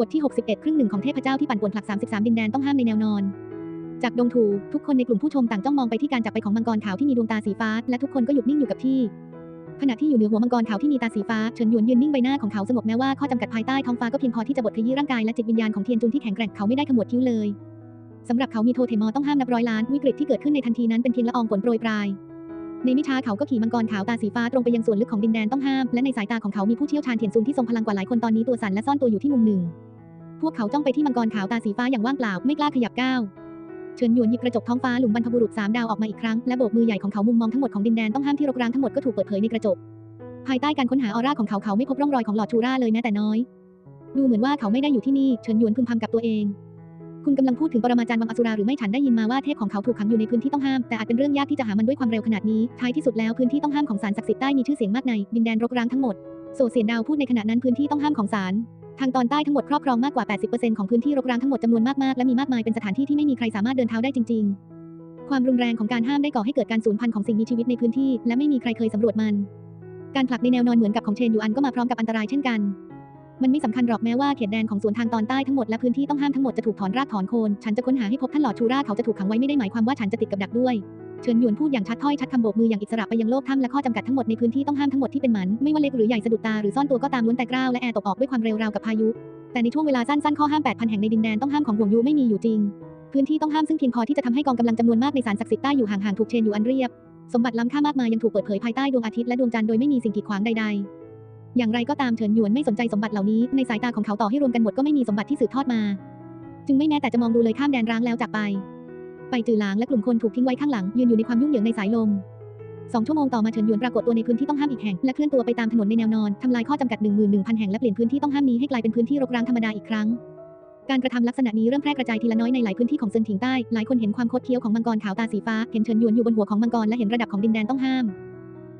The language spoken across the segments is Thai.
บทที่ 61 ครึ่งหนึ่งของเทพเจ้าที่ปั่นป่วนผลัก 33 ดินแดนต้องห้ามในแนวนอน จากดงถูทุกคนในกลุ่มผู้ชมต่างจ้องมองไปที่การจับไปของมังกรขาวที่มีดวงตาสีฟ้า และทุกคนก็หยุดนิ่งอยู่กับที่ ขณะที่อยู่เหนือหัวมังกรขาวที่มีตาสีฟ้าเฉินหยวนยืนนิ่งใบหน้าของเขาสงบแม้ว่าข้อจำกัดภายใต้ท้องฟ้าก็เพียงพอที่จะบดขยี้ร่างกายและจิตวิญญาณของเทียนจุนที่แข็งแกร่งเขาไม่ได้ขมวดคิ้วเลยสำหรับเขามีโทเทมอต้องห้ามนับร้อยล้านวิกฤตที่เกิดขึ้นในทันทีนั้นเป็นเพียงละอองฝนโปรยปลายในมิช้าเขาก็ขี่มังกรขาวตาสีฟ้าตรงไปยังส่วนลึกของดินแดนต้องห้าม และในสายตาของเขามีผู้เชี่ยวชาญเทียนซุนที่ทรงพลังกว่าหลายคนตอนนี้ตัวสั่นและซ่อนตัวอยู่ที่มุมหนึ่ง พวกเขาจ้องไปที่มังกรขาวตาสีฟ้าอย่างว่างเปล่าไม่กล้าขยับก้าวเฉินหยวนหยิบกระจกท้องฟ้าหลุมบรรพบุรุษสามดาวออกมาอีกครั้งและโบกมือใหญ่ของเขามุมมองทั้งหมดของดินแดนต้องห้ามที่รกร้างทั้งหมดก็ถูกเปิดเผยในกระจก ภายใต้การค้นหาออร่าของเขาเขาไม่พบร่องรอยของหลอดชูร่าเลยแม้แต่น้อย ดูเหมือนว่าเขาไม่ได้อยู่ที่นี่เฉินหยวนพึมพำกับตัวเอง คุณกำลังพูดถึงปรมาจารย์วังอสุราหรือไม่ฉันได้ยินมาว่าเทพของเขาถูกขังอยู่ในพื้นที่ต้องห้ามแต่อาจเป็นเรื่องยากที่จะหามันด้วยความเร็วขนาดนี้ท้ายที่สุดแล้วพื้นที่ต้องห้ามของศาลศักดิ์สิทธิ์ใต้มีชื่อเสียงมากในดินแดนรกร้างทั้งหมดโซเสียนดาวพูดในขณะนั้นพื้นที่ต้องห้ามของศาล ทางตอนใต้ทั้งหมดครอบครองมากกว่า 80%ของพื้นที่รกร้างทั้งหมดจำนวนมากๆ และมีมากมายเป็นสถานที่ที่ไม่มีใครสามารถเดินเท้าได้จริง ๆ ความรุนแรงของการห้ามได้ก่อให้เกิดการสูญพันธุ์ของสิ่งมีชีวิตในพื้นที่ และไม่มีใครเคยสำรวจมัน การผลักในแนวนอนเหมือนกับของเชนยูอันก็มาพร้อมกับอันตรายเช่นกัน มันไม่สำคัญหรอกแม้ว่าเขตแดนของส่วนทางตอนใต้ทั้งหมดและพื้นที่ต้องห้ามทั้งหมดจะถูกถอนรากถอนโคน ฉันจะค้นหาให้พบท่านหลอดชูราเขาจะถูกขังไว้ไม่ได้หมายความว่าฉันจะติดกับดักด้วย เฉินหยวนพูดอย่างชัดถ้อยชัดคำโบกมืออย่างอิสระไปยังโลกถ้ำและข้อจำกัดทั้งหมดในพื้นที่ต้องห้ามทั้งหมดที่เป็นหมันไม่ว่าเล็กหรือใหญ่สะดุดตาหรือซ่อนตัวก็ตามล้วนแต่กล้าวและแอร์ตกออกด้วยความเร็วราวกับพายุ แต่ในช่วงเวลาสั้นๆข้อห้าม8,000แห่งในดินแดนต้องห้ามของห่วงยูไม่มีอยู่จริง พื้นที่ต้องห้ามซึ่งเพียงพอที่จะทำให้กองกำลังจำนวนมากในศาลศักดิ์สิทธิ์ใต้อยู่ห่างๆถูกเชนอยู่อันเรียบสมบัติล้ำค่ามากมายยังถูกเปิดเผยภายใต้ดวงอาทิตย์และดวงจันทร์โดยไม่มีสิ่งกีดขวางใดๆ อย่างไรก็ตามเฉินหยวนไม่สนใจสมบัติเหล่านี้ในสายตาของเขาต่อให้รวมกันหมดก็ไม่มีสมบัติที่สืบทอดมา จึงไม่แม้แต่จะมองดูเลยข้ามแดนร้างแล้วจากไป ไปจือหลางและกลุ่มคนถูกทิ้งไว้ข้างหลัง ยืนอยู่ในความยุ่งเหยิงในสายลมสองชั่วโมงต่อมาเฉินหยวนปรากฏตัวในพื้นที่ต้องห้ามอีกแห่ง และเคลื่อนตัวไปตามถนนในแนวนอนทำลายข้อจำกัด 11,000 แห่งและเปลี่ยนพื้นที่ต้องห้ามนี้ให้กลายเป็นพื้นที่รกร้างธรรมดาอีกครั้ง การกระทำลักษณะนี้เริ่มแพร่กระจายทีละน้อยในหลายพื้นที่ของเซินถิงใต้ หลายคนเห็นความคดเคี้ยวของมังกรขาวตาสีฟ้า เห็นเฉินหยวนอยู่บนหัวของมังกรและเห็นระดับของดินแดนต้องห้าม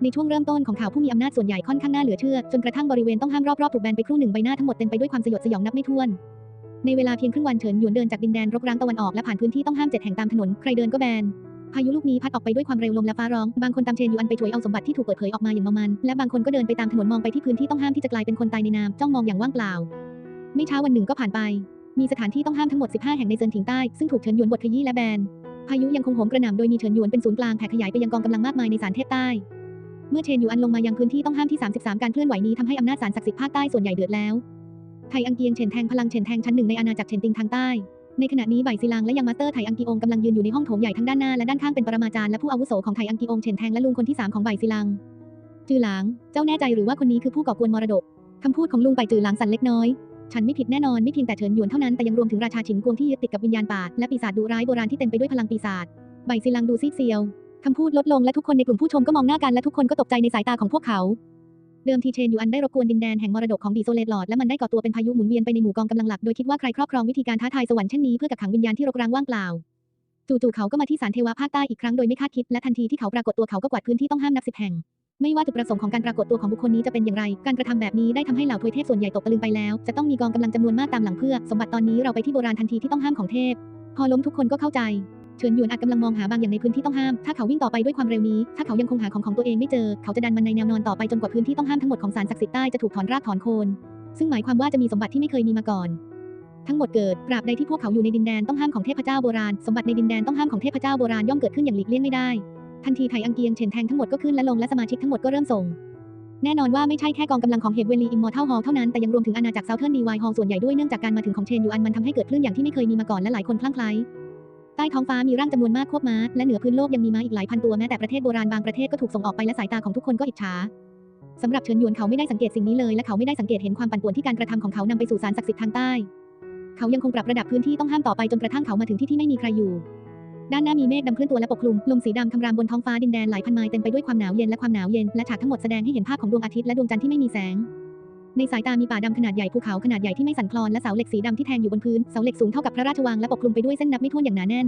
ในช่วงเริ่มต้นของข่าวผู้มีอำนาจส่วนใหญ่ค่อนข้างน่าเหลือเชื่อ จนกระทั่งบริเวณต้องห้ามรอบๆถูกแบนไปครู่หนึ่งใบหน้าทั้งหมดเต็มไปด้วยความสยดสยองนับไม่ถ้วน ในเวลาเพียงครึ่งวันเฉินหยวนเดินจากดินแดนรกร้างตะวันออกและผ่านพื้นที่ต้องห้ามเจ็ดแห่งตามถนน ใครเดินก็แบน พายุลูกนี้พัดออกไปด้วยความเร็วลมและฟ้าร้อง บางคนตามเชนยูอันไปช่วยเอาสมบัติที่ถูกเปิดเผยออกมาอย่างเมามัน และบางคนก็เดินไปตามถนนมองไปที่พื้นที่ต้องห้ามที่จะกลายเป็นคนตายในน้ำจ้องมองอย่างว่างเปล่า ไม่ช้าวันหนึ่งก็ผ่านไป มีสถานที่ต้องห้ามทั้งหมด 15 แห่งในเซินถิงใต้ซึ่งถูกเฉินหยวนบดขยี้และแบน พายุยังคงโหมกระหน่ำโดยมีเฉินหยวนเป็นศูนย์กลางแผ่ขยายไปยังกองกำลังมากมายในสารเทพใต้เมื่อเชนยูอันลงมายังพื้นที่ต้องห้ามที่ 33 การเคลื่อนไหวนี้ทำให้อำนาจศาลศักดิ์สิทธิ์ภาคใต้ส่วนใหญ่เดือดแล้ว ไทอังเกียงเฉินแทงพลังเฉินแทงชั้นหนึ่งในอาณาจักรเฉินติงทางใต้ ในขณะนี้ไบซิลังและยังมาสเตอร์ไทอังกีองกำลังยืนอยู่ในห้องโถงใหญ่ทั้งด้านหน้าและด้านข้างเป็นปรมาจารย์และผู้อาวุโสของไทอังกีองเฉินแทงและลุงคนที่สามของไบซิลังจือหลาง เจ้าแน่ใจหรือว่าคนนี้คือผู้ก่อกวนมรดกคำพูดของลุงไปจือหลางสั่นเล็กน้อย ฉันไม่ผิดแน่นอนไม่เพียงแต่เฉินหยวนเท่านั้นแต่ยังรวมถึงราชาฉินกวงที่ยึดติดกับวิญญาณป่าและปีศาจดุร้ายโบราณที่เต็มไปด้วยพลังปีศาจไบซิลังดูซีดเซียวคำพูดลดลงและทุกคนในกลุ่มผู้ชมก็มองหน้ากันและทุกคนก็ตกใจในสายตาของพวกเขา เดิมทีเชนยูอันได้รบกวนดินแดนแห่งมรดกของดีโซเลตหลอดและมันได้ก่อตัวเป็นพายุหมุนเวียนไปในหมู่กองกำลังหลักโดยคิดว่าใครครอบครองวิธีการท้าทายสวรรค์เช่นนี้เพื่อกักขังวิญญาณที่รกร้างว่างเปล่าจู่ๆเขาก็มาที่ศาลเทวะภาคใต้อีกครั้งโดยไม่คาดคิดและทันทีที่เขาปรากฏตัวเขาก็กวาดพื้นที่ต้องห้ามนับสิบแห่งไม่ว่าจุดประสงค์ของการปรากฏตัวของบุคคลนี้จะเป็นอย่างไร การกระทำแบบนี้ได้ทำให้เหล่าทวยเทพส่วนใหญ่ตกตะลึงไปแล้ว จะต้องมีกองกำลังจำนวนมากตามหลังเพื่อ สมบัติตอนนี้เราไปที่โบราณทันทีที่ต้องห้ามของเทพ พอล้มทุกคนก็เข้าใจ เฉินหยวนอาจกำลังมองหาบางอย่างในพื้นที่ต้องห้าม ถ้าเขาวิ่งต่อไปด้วยความเร็วนี้ ถ้าเขายังคงหาของของตัวเองไม่เจอ เขาจะดันมันในแนวนอนต่อไปจนกว่าพื้นที่ต้องห้ามทั้งหมดของศาลศักดิ์สิทธิ์ใต้จะถูกถอนรากถอนโคน ซึ่งหมายความว่าจะมีสมบัติที่ไม่เคยมีมาก่อน ทั้งหมดเกิดตราบใดที่พวกเขาอยู่ในดินแดนต้องห้ามของเทพเจ้าโบราณ สมบัติในดินแดนต้องห้ามของเทพเจ้าโบราณย่อมเกิดขึ้นอย่างหลีกเลี่ยงไม่ได้ ทันทีไทอังเกียงเฉินแทงทั้งหมดก็ขึ้นและลงและสมาชิกทั้งหมดก็เริ่มส่งแน่นอนว่าไม่ใช่แค่กองกำลังของเฮดเวลีอิมมอร์ทัลฮอลเท่านั้น แต่ยังรวมถึงอาณาจักรเซาเทิร์นดีไวฮอลส่วนใหญ่ด้วยเนื่องจากการมาถึงของเชนยูอันมันทำให้เกิดคลื่นอย่างที่ไม่เคยมีมาก่อนและหลายคนคลั่งไคล้ ใต้ท้องฟ้ามีร่างจำนวนมากควบม้า และเหนือพื้นโลกยังมีม้าอีกหลายพันตัวแม้แต่ประเทศโบราณบางประเทศก็ถูกส่งออกไปและสายตาของทุกคนก็อิจฉาสำหรับเฉินหยวนเขาไม่ได้สังเกตสิ่งนี้เลยและเขาไม่ได้สังเกตเห็นความปั่นป่วนที่การกระทำของเขานำไปสู่สารศักดิ์สิทธิ์ทางใต้ เขายังคงปรับระดับพื้นที่ต้องห้ามต่อไปจนกระทั่งเขามาถึงที่ที่ไม่มีใครอยู่ ด้านหน้ามีเมฆดำเคลื่อนตัวและปกคลุมลมสีดำคำรามบนท้องฟ้าดินแดนหลายพันไมล์เต็มไปด้วยความหนาวเย็นและความหนาวเย็นและฉากทั้งหมดแสดงให้เห็นภาพของดวงอาทิตย์และดวงจันทร์ที่ไม่มีแสง ในสายตามีป่าดำขนาดใหญ่ภูเขาขนาดใหญ่ที่ไม่สั่นคลอนและเสาเหล็กสีดำที่แทงอยู่บนพื้นเสาเหล็กสูงเท่ากับพระราชวังและปกคลุมไปด้วยเส้นนับไม่ถ้วนอย่างหนาแน่น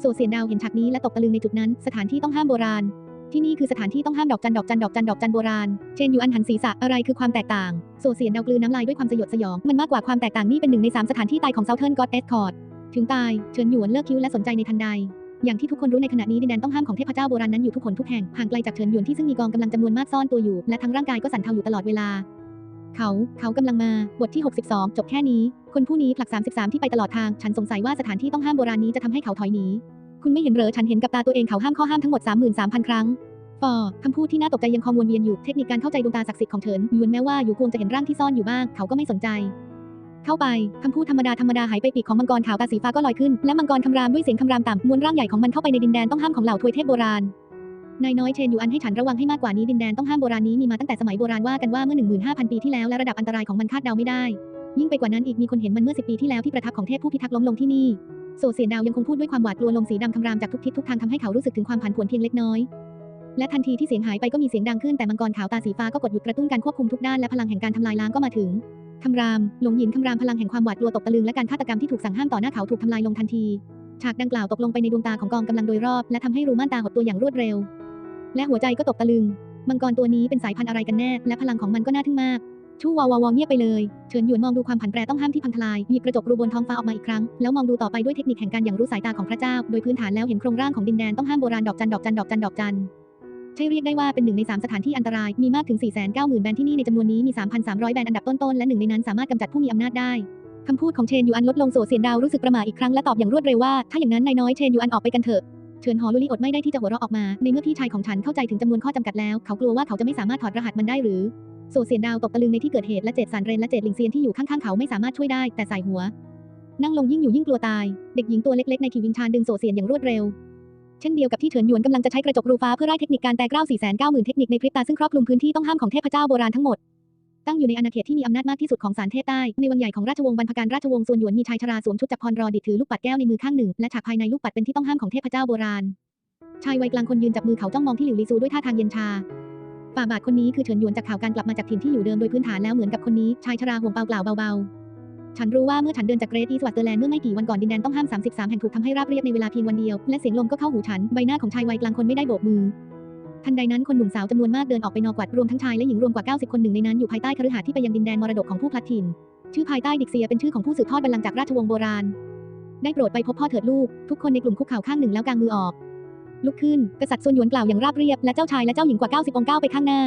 โซเซียนดาวเห็นฉากนี้และตกตะลึงในจุดนั้น สถานที่ต้องห้ามโบราณ ที่นี่คือสถานที่ต้องห้ามดอกจันดอกจันดอกจันดอกจันโบราณ เชนอยู่อันหันศีรษะอะไรคือความแตกต่างโซเซียนดาวกลืนน้ำลายด้วยความสยดสยองมันมากกว่าความแตกต่างนี่เป็นหนึ่งในสามสถานที่ตายของเซาเทิร์นก็อดเอสคอร์ดถึงตายเฉินหยวนเลิกคิ้วและสนใจในทันใดอย่างที่ทุกคนรู้ในขณะนี้ดินแดนต้องห้ามของเทพเจ้าโบราณนั้นอยู่ทุกคนทุกแห่งห่างไกลจากเฉินหยวนที่ซึ่งมีกองกำลังจำนวนมากซ่อนตัวอยู่และทั้งร่างกายก็สั่นเทาอยู่ตลอดเวลา เขา เขากำลังมา บทที่ 62 จบแค่นี้ คนผู้นี้ผลัก 33 ที่ไปตลอดทาง ฉันสงสัยว่าสถานที่ต้องห้ามโบราณนี้จะทำให้เขาถอยหนี คุณไม่เห็นเหรอ ฉันเห็นกับตาตัวเองเขาห้ามข้อห้ามทั้งหมด 33,000 ครั้งฟอคำพูดที่น่าตกใจยังคงวนเวียนอยู่ เทคนิคการเข้าใจดวงตาศักดิ์สิทธิ์ของเฉินยวนแม้ว่าอยู่กวงจะเห็นร่างที่ซ่อนอยู่บ้าง เขาก็ไม่สนใจ เข้าไป คำพูดธรรมดาธรรมดาหายไปปีกของมังกรขาวตาสีฟ้าก็ลอยขึ้น และมังกรคำรามด้วยเสียงคำรามต่ำมวนร่างใหญ่ของมันเข้าไปในดินแดนต้องห้ามของเหล่าทวยเทพโบราณ นายน้อยเชนอยู่อันให้ฉันระวังให้มากกว่านี้ดินแดนต้องห้ามโบราณนี้มีมาตั้งแต่สมัยโบราณว่ากันว่าเมื่อ 15,000 ปีที่แล้วและระดับอันตรายของมันคาดเดาไม่ได้ ยิ่งไปกว่านั้นอีกมีคนเห็นมันเมื่อ 10 ปีที่แล้วที่ประทับของเทพผู้พิทักษ์ล้มลงที่นี่โซเสียนดาวยังคงพูดด้วยความหวาดกลัวลมสีดำคำรามจากทุกทิศทุกทางทำให้เขารู้สึกถึงความผันผวนเพียงเล็กน้อย และทันทีที่เสียงหายไปก็มีเสียงดังขึ้นแต่มังกรขาวตาสีฟ้าก็กดหยุดกระตุ้นการควบคุมทุกด้านและพลังแห่งการทำลายล้างก็มาถึงคำรามหลงหยินคำรามพลังแห่งความหวาดกลัวตกตะลึงและการฆาตกรรมที่ถูกสั่งห้ามต่อหน้าเขาถูกทำลายลงทันทีฉากดังกล่าวตกลงไปในดวงตาของกองกำลังโดยรอบและทำให้รูม่านตาหดตัวอย่างรวดเร็ว และหัวใจก็ตกตะลึง มังกรตัวนี้เป็นสายพันธุ์อะไรกันแน่ และพลังของมันก็น่าทึ่งมาก ชู่วาวาวเงียบไปเลย เฉินหยวนมองดูความผันแปรต้องห้ามที่พังทลายหยิบกระจกรูบนท้องฟ้าออกมาอีกครั้ง แล้วมองดูต่อไปด้วยเทคนิคแห่งการอย่างรู้สายตาของพระเจ้า โดยพื้นฐานแล้วเห็นโครงร่างของดินแดนต้องห้ามโบราณดอกจันดอกจันดอกจันดอกจันใช่เรียกได้ว่าเป็นหนึ่งในสามสถานที่อันตราย มีมากถึง 490,000 แบรนด์ที่นี่ในจำนวนนี้มี 3,300 แบรนด์อันดับต้นๆ และหนึ่งในนั้นสามารถกำจัดผู้มีอำนาจได้คำพูดของเชนยูอันลดลงโสเสียนดาวรู้สึกประหม่าอีกครั้งและตอบอย่างรวดเร็วว่า ถ้าอย่างนั้นนายน้อยเชนยูอันออกไปกันเถอะ เฉินหอลุลีอดไม่ได้ที่จะหัวเราะออกมา ในเมื่อพี่ชายของฉันเข้าใจถึงจำนวนข้อจำกัดแล้ว เขากลัวว่าเขาจะไม่สามารถถอดรหัสมันได้หรือโซเสียนดาวตกตะลึงในที่เกิดเหตุและเจตสารเรนและเจตลิงเซียนที่อยู่ข้างๆเขาไม่สามารถช่วยได้แต่สายหัว นั่งลงยิ่งอยู่ยิ่งกลัวตาย เด็กหญิงตัวเล็กๆในขีวิงชานดึงโซเสียนอย่างรวดเร็ว เช่นเดียวกับที่เฉินหยวนกำลังจะใช้กระจกรูฟ้าเพื่อไล่เทคนิคการแตกเล่า490,000เทคนิคในพริบตาซึ่งครอบคลุมพื้นที่ต้องห้ามของเทพเจ้าโบราณทั้งหมด ตั้งอยู่ในอาณาเขตที่มีอำนาจมากที่สุดของสารเทพใต้ ในวังใหญ่ของราชวงศ์บรรพการราชวงศ์ส่วนหยวนมีชายชราสวมชุดจักรพรรอดิถือลูกปัดแก้วในมือข้างหนึ่ง และฉากภายในลูกปัดเป็นที่ต้องห้ามของเทพเจ้าโบราณ ชายวัยกลางคนยืนจับมือเขาจ้องมองที่หลิวลีซูด้วยท่าทางเย็นชาฝ่าบาทคนนี้คือเฉินหยวนจากข่าวการกลับมาจากถิ่นที่อยู่เดิมโดยพื้นฐานแล้วเหมือนกับคนนี้ชายชราห่วงเปล่ากล่าวเบาๆ ฉันรู้ว่าเมื่อฉันเดินจากเกรทอีสวัตเตอร์แลนด์เมื่อไม่กี่วันก่อนดินแดนต้องห้าม 33 แห่งถูกทำให้ราบเรียบในเวลาเพียงวันเดียว และเสียงลมก็เข้าหูฉัน ใบหน้าของชายวัยกลางคนไม่ได้โบกมือ ทันใดนั้นคนหนุ่มสาวจำนวนมากเดินออกไปนอกวัดรวมทั้งชายและหญิงรวมกว่า 90 คนหนึ่งในนั้นอยู่ภายใต้คฤหาสน์ที่ไปยังดินแดนมรดกของผู้พลัดถิ่น ชื่อภายใต้ดิกเซียเป็นชื่อของผู้สืบทอดบัลลังก์จากราชวงศ์โบราณ ได้โปรดไปพบพ่อเถิดลูก ทุกคนในกลุ่มคุกเข่าข้างหนึ่งแล้วกางมือออก ลุกขึ้น กษัตริย์ซวนหยวนกล่าวอย่างราบเรียบและเจ้าชายและเจ้าหญิงกว่า 90 องค์ก้าวไปข้างหน้า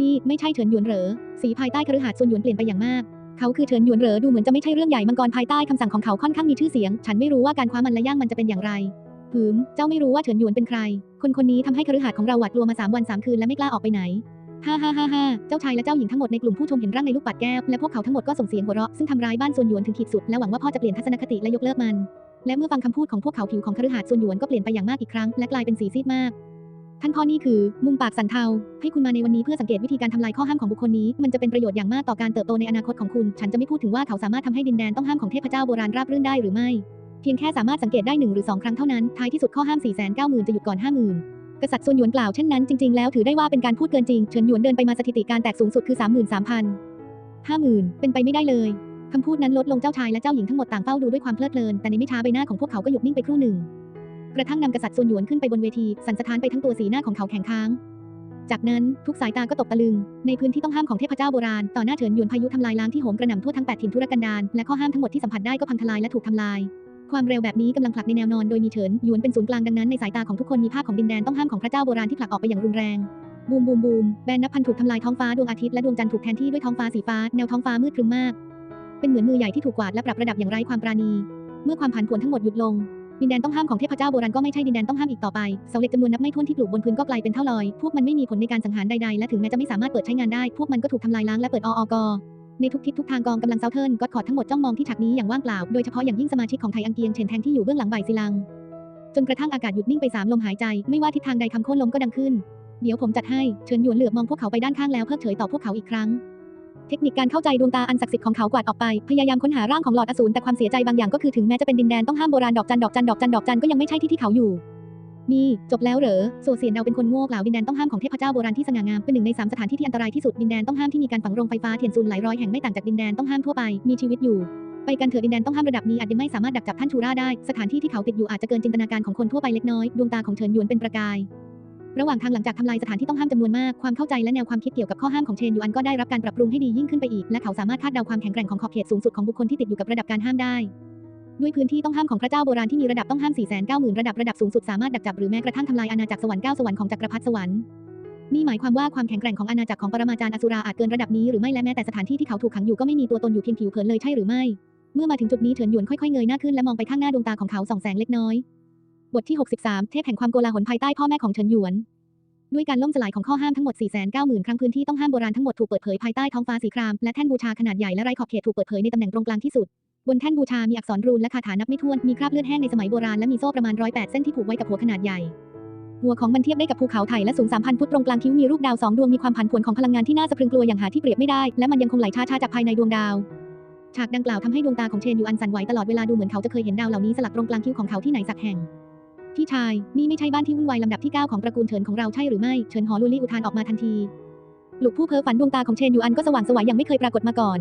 นี่ไม่ใช่เฉินหยวนเหรอ สีภายใต้คฤหาสน์ซวนหยวนเปลี่ยนไปอย่างมาก เขาคือเฉินหยวนเหรอดูเหมือนจะไม่ใช่เรื่องใหญ่มังกรภายใต้คำสั่งของเขาค่อนข้างมีชื่อเสียง ฉันไม่รู้ว่าการคว้ามันและย่างมันจะเป็นอย่างไร หืม เจ้าไม่รู้ว่าเฉินหยวนเป็นใคร คนคนนี้ทำให้คฤหาสน์ของเราหวาดกลัวมาสามวันสามคืนและไม่กล้าออกไปไหนฮ่าฮ่าฮ่าฮ่าเจ้าชายและเจ้าหญิงทั้งหมดในกลุ่มผู้ชมเห็นร่างในลูกปัดแก้วและพวกเขาทั้งหมดก็ส่งเสียงหัวเราะซึ่งทำร้ายบ้านซวนหยวนถึงขีดสุดและหวังว่าพ่อจะเปลี่ยนทัศนคติและยกเลิกมัน และเมื่อฟังคำพูดของพวกเขาผิวของคฤหาสน์ซวนหยวนก็เปลี่ยนไปอย่างมากอีกครั้งและกลายเป็นสีซีดมาก ท่านพ่อนี่คือมุมปากสันเทา ให้คุณมาในวันนี้เพื่อสังเกตวิธีการทำลายข้อห้ามของบุคคลนี้ มันจะเป็นประโยชน์อย่างมากต่อการเติบโตในอนาคตของคุณ ฉันจะไม่พูดถึงว่าเขาสามารถทำให้ดินแดนต้องห้ามของเทพเจ้าโบราณราบรื่นได้หรือไม่ พียงแค่สามารถสังเกตได้หนึ่งหรือสองครั้งเท่านั้น ท้ายที่สุดข้อห้าม 4 9 0 0 0 0 จะหยุดก่อน 50,000 กษัตริย์ซวนหยวนกล่าวเช่นนั้นจริงๆ แล้วถือได้ว่าเป็นการพูดเกินจริง เฉินหยวนเดินไปมาสถิติการแตกสูงสุดคือ 33,000 50,000 เป็นไปไม่ได้เลยคำพูดนั้นลดลงเจ้าชายและเจ้าหญิงทั้งหมดต่างเฝ้าดูด้วยความเพลิดเพลิน แต่ในไม่ช้าใบหน้าของพวกเขาก็หยุดนิ่งไปครู่หนึ่ง กระทั่งนำกษัตริย์ซวนหยวนขึ้นไปบนเวทีสันสถานไปทั้งตัวสีหน้าของเขาแข็งค้าง จากนั้นทุกสายตาก็ตกตะลึง ในพื้นที่ต้องห้ามของเทพเจ้าโบราณต่อหน้าเฉินหยวนพายุทำลายล้างที่โหมกระหน่ำทั่วทั้งแปดถิ่นทุรกันดารและข้อห้ามทั้งหมดที่สัมผัสได้ก็พังทลายและถูกทำลาย ความเร็วแบบนี้กำลังผลักในแนวนอนโดยมีเฉินหยวนเป็นศูนย์กลางดังนั้นในสายตาของทุกคนมีภาพของดินแดนต้องห้ามของพระเจ้าโบราณที่ผลักออกไปอย่างรุนแรงบูมบูมบูมแบนนับพันถูกทำลายท้องฟ้าดวงอาทิตย์และดวงจันทร์ถูกแทนที่ด้วยท้องฟ้าสีฟ้าแนวท้องฟ้ามืดครึ้มมาก เป็นเหมือนมือใหญ่ที่ถูกกวาดและปรับระดับอย่างไร้ความปราณี เมื่อความผันผวนทั้งหมดหยุดลง ดินแดนต้องห้ามของเทพเจ้าโบราณก็ไม่ใช่ดินแดนต้องห้ามอีกต่อไปเสาเหล็กจำนวนนับไม่ถ้วนที่ปลูกบนพื้นก็กลายเป็นเท่าลอย พวกมันไม่มีผลในการสังหารใดๆ และถึงแม้จะไม่สามารถเปิดใช้งานได้ พวกมันก็ถูกทำลายล้างและเปิดออก ในทุกทิศทุกทางกองกำลังเซาเทิร์นก็ขอดทั้งหมดจ้องมองที่ฉากนี้อย่างว่างเปล่า โดยเฉพาะอย่างยิ่งสมาชิกของไทยอังเกียงเฉินแทงที่อยู่เบื้องหลังบ่ายซิลัง จนกระทั่งอากาศหยุดนิ่งไปสามลมหายใจ ไม่ว่าทิศทางใดคำโค่นลมก็ดังขึ้น เดี๋ยวผมจัดให้ เฉินหยวนเหลือบมองพวกเขาไปด้านข้างแล้วเพิกเฉยต่อพวกเขาอีกครั้ง เทคนิคการเข้าใจดวงตาอันศักดิ์สิทธิ์ของเขากวาดออกไป พยายามค้นหาร่างของหลอดอสูรแต่ความเสียใจบางอย่างก็คือถึงแม้จะเป็นดินแดนต้องห้ามโบราณดอกจันดอกจันดอกจันดอกจันก็ยังไม่ใช่ที่ที่เขาอยู่ นี่จบแล้วเหรอโซเซียนเดาเป็นคนโง่กล่าวดินแดนต้องห้ามของเทพเจ้าโบราณที่สง่างามเป็นหนึ่งในสามสถานที่ที่อันตรายที่สุดดินแดนต้องห้ามที่มีการฝังโรงไฟฟ้าเทียนซูนหลายร้อยแห่งไม่ต่างจากดินแดนต้องห้ามทั่วไปมีชีวิตอยู่ไปกันเถอะดินแดนต้องห้ามระดับนี้อาจยังไม่สามารถดักจับท่านชูราได้ สถานที่ที่เขาติดอยู่อาจจะเกินจินตนาการของคนทั่วไปเล็กน้อย ดวงตาของเฉินหยวนเป็นประกาย ระหว่างทางหลังจากทำลายสถานที่ต้องห้ามจำนวนมาก ความเข้าใจและแนวความคิดเกี่ยวกับข้อห้ามของเชนยูอันก็ได้รับการปรับปรุงให้ดียิ่งขึ้นไปอีก และเขาสามารถคาดเดาความแข็งแกร่งของขอบเขตสูงสุดของบุคคลที่ติดอยู่กับระดับการห้ามได้ ด้วยพื้นที่ต้องห้ามของพระเจ้าโบราณที่มีระดับต้องห้าม 490,000 ระดับระดับสูงสุดสามารถดักจับหรือแม้กระทั่งทำลายอาณาจักรสวรรค์เก้าสวรรค์ของจักรพรรดิสวรรค์นี่หมายความว่าความแข็งแกร่งของอาณาจักรของปรมาจารย์อสุราอาจเกินระดับนี้หรือไม่และแม้แต่สถานที่ที่เขาถูกขังอยู่ก็ไม่มีตัวตนอยู่เพียงผิวเผินเลยใช่หรือไม่ เมื่อมาถึงจุดนี้เฉินหยวนค่อยๆเงยหน้าขึ้นและมองไปข้างหน้าดวงตาของเขาส่องแสงเล็กน้อย บทที่ 63 เทพแห่งความโกลาหลภายใต้พ่อแม่ของเฉินหยวน ด้วยการล่มสลายของข้อห้ามทั้งหมด 490,000 ครั้งพื้นที่ต้องห้ามโบราณทั้งหมดถูกเปิดเผยภายใต้ท้องฟ้าสีครามและแท่นบูชาขนาดใหญ่และไร้ขอบเขตถูกเปิดเผยในตำแหน่งตรงกลางที่สุด บนแท่นบูชา มีอักษรรูนและคาถานับไม่ถ้วน มีคราบเลือดแห้งในสมัยโบราณและมีโซ่ประมาณร้อยแปดเส้นที่ผูกไว้กับหัวขนาดใหญ่ หัวของมันเทียบได้กับภูเขาไถ่และสูง 3,000 ฟุตตรงกลางคิ้วมีรูปดาวสองดวงมีความผันผวนของพลังงานที่น่าสะพรึงกลัวอย่างหาที่เปรียบไม่ได้ และมันยังคงไหลช้าๆจากภายในดวงดาว ฉากดังกล่าวทำให้ดวงตาของเชนยูอันสั่นไหวตลอดเวลาดูเหมือนเขาจะเคยเห็นดาวเหล่านี้สลักตรงกลางคิ้วของเขาที่ไหนสักแห่งพี่ชาย นี่ไม่ใช่บ้านที่วุ่นวายลำดับที่ 9 ของตระกูลเฉินของเราใช่หรือไม่ เฉินหอลูลี่อุทานออกมาทันทีลูกผู้เพ้อฝันดวงตาของเชนยูอันก็สว่างสวยอย่างไม่เคยปรากฏมาก่อน